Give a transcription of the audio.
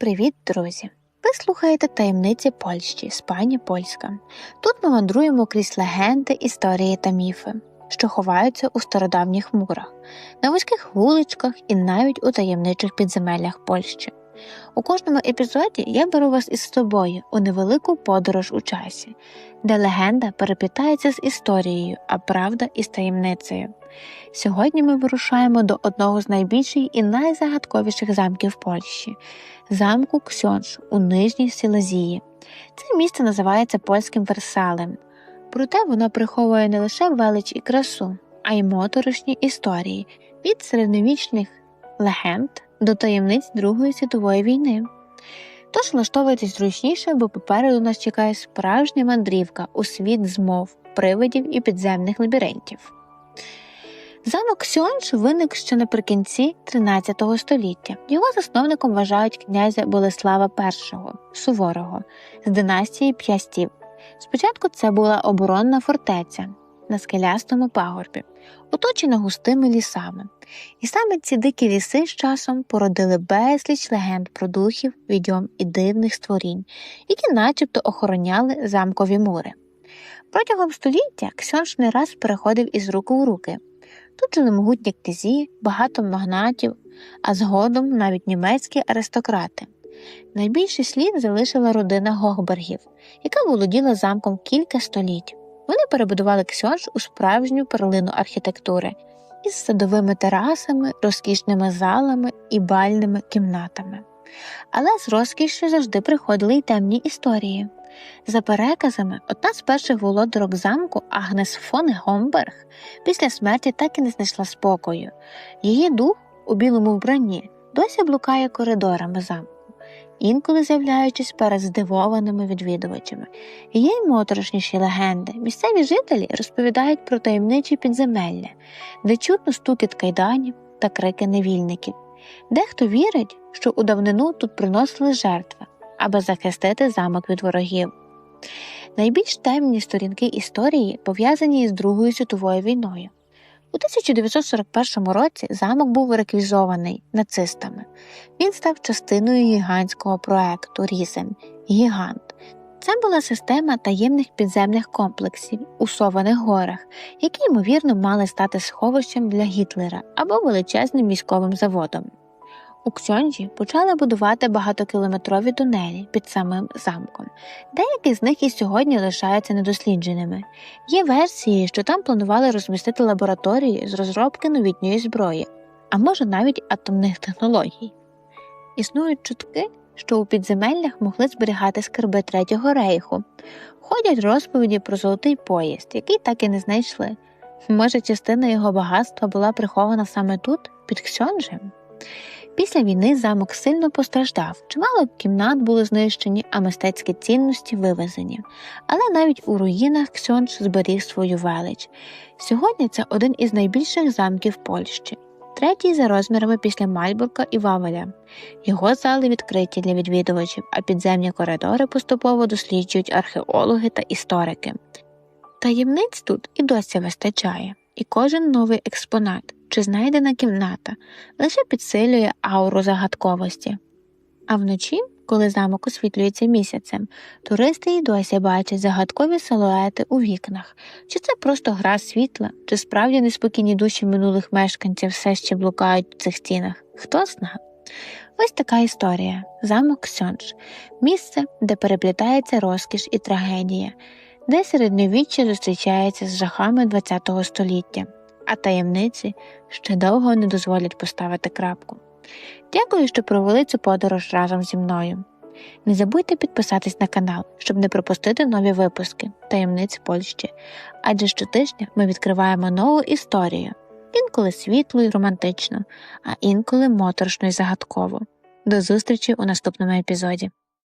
Привіт, друзі! Ви слухаєте таємниці Польщі з Польська. Тут ми мандруємо крізь легенди, історії та міфи, що ховаються у стародавніх мурах, на вузьких вуличках і навіть у таємничих підземеллях Польщі. У кожному епізоді я беру вас із собою у невелику подорож у часі, де легенда переплітається з історією, а правда із таємницею. Сьогодні ми вирушаємо до одного з найбільших і найзагадковіших замків Польщі замку Ксьонш у Нижній Силезії. Це місце називається польським Версалем. Проте воно приховує не лише велич і красу, а й моторошні історії від середньовічних легенд до таємниць Другої світової війни. Тож влаштовуйтесь зручніше, бо попереду нас чекає справжня мандрівка у світ змов, привидів і підземних лабіринтів. Замок Сьонж виник ще наприкінці 13 століття. Його засновником вважають князя Болеслава І Суворого з династії П'ястів. Спочатку це була оборонна фортеця на скелястому пагорбі, оточена густими лісами. І саме ці дикі ліси з часом породили безліч легенд про духів, відьом і дивних створінь, які начебто охороняли замкові мури. Протягом століття Ксьонж не раз переходив із руки у руки. Тут жили могутні князі, багато магнатів, а згодом навіть німецькі аристократи. Найбільший слід залишила родина Гогбергів, яка володіла замком кілька століть. Вони перебудували Ксьонж у справжню перлину архітектури із садовими терасами, розкішними залами і бальними кімнатами. Але з розкішшю завжди приходили й темні історії. За переказами, одна з перших володарок замку Агнес фон Гомберг після смерті так і не знайшла спокою. Її дух у білому вбранні досі блукає коридорами замку, інколи з'являючись перед здивованими відвідувачами. Є й моторошніші легенди. Місцеві жителі розповідають про таємничі підземелля, де чутно стукіт кайданів та крики невільників. Дехто вірить, що у давнину тут приносили жертви, аби захистити замок від ворогів. Найбільш темні сторінки історії пов'язані із Другою світовою війною. У 1941 році замок був реквізований нацистами. Він став частиною гігантського проекту Різен Гігант. Це була система таємних підземних комплексів у Сованих горах, які, ймовірно, мали стати сховищем для Гітлера або величезним військовим заводом. У Ксьонджі почали будувати багатокілометрові тунелі під самим замком. Деякі з них і сьогодні лишаються недослідженими. Є версії, що там планували розмістити лабораторії з розробки новітньої зброї, а може навіть атомних технологій. Існують чутки, що у підземеллях могли зберігати скарби Третього рейху. Ходять розповіді про золотий поїзд, який так і не знайшли. Може, частина його багатства була прихована саме тут, під Ксьонджем? Після війни замок сильно постраждав, чимало кімнат були знищені, а мистецькі цінності вивезені. Але навіть у руїнах Ксьонж зберіг свою велич. Сьогодні це один із найбільших замків Польщі, третій за розмірами після Мальбурга і Вавеля. Його зали відкриті для відвідувачів, а підземні коридори поступово досліджують археологи та історики. Таємниць тут і досі вистачає, і кожен новий експонат чи знайдена кімната лише підсилює ауру загадковості. А вночі, коли замок освітлюється місяцем, туристи й досі бачать загадкові силуети у вікнах, чи це просто гра світла, чи справді неспокійні душі минулих мешканців все ще блукають у цих стінах, хто зна. Ось така історія. Замок Сьонж, місце, де переплітається розкіш і трагедія, де середньовіччя зустрічається з жахами ХХ століття а таємниці ще довго не дозволять поставити крапку. Дякую, що провели цю подорож разом зі мною. Не забудьте підписатись на канал, щоб не пропустити нові випуски таємниць Польщі, адже щотижня ми відкриваємо нову історію, інколи світлу і романтичну, а інколи моторошну і загадкову. До зустрічі у наступному епізоді.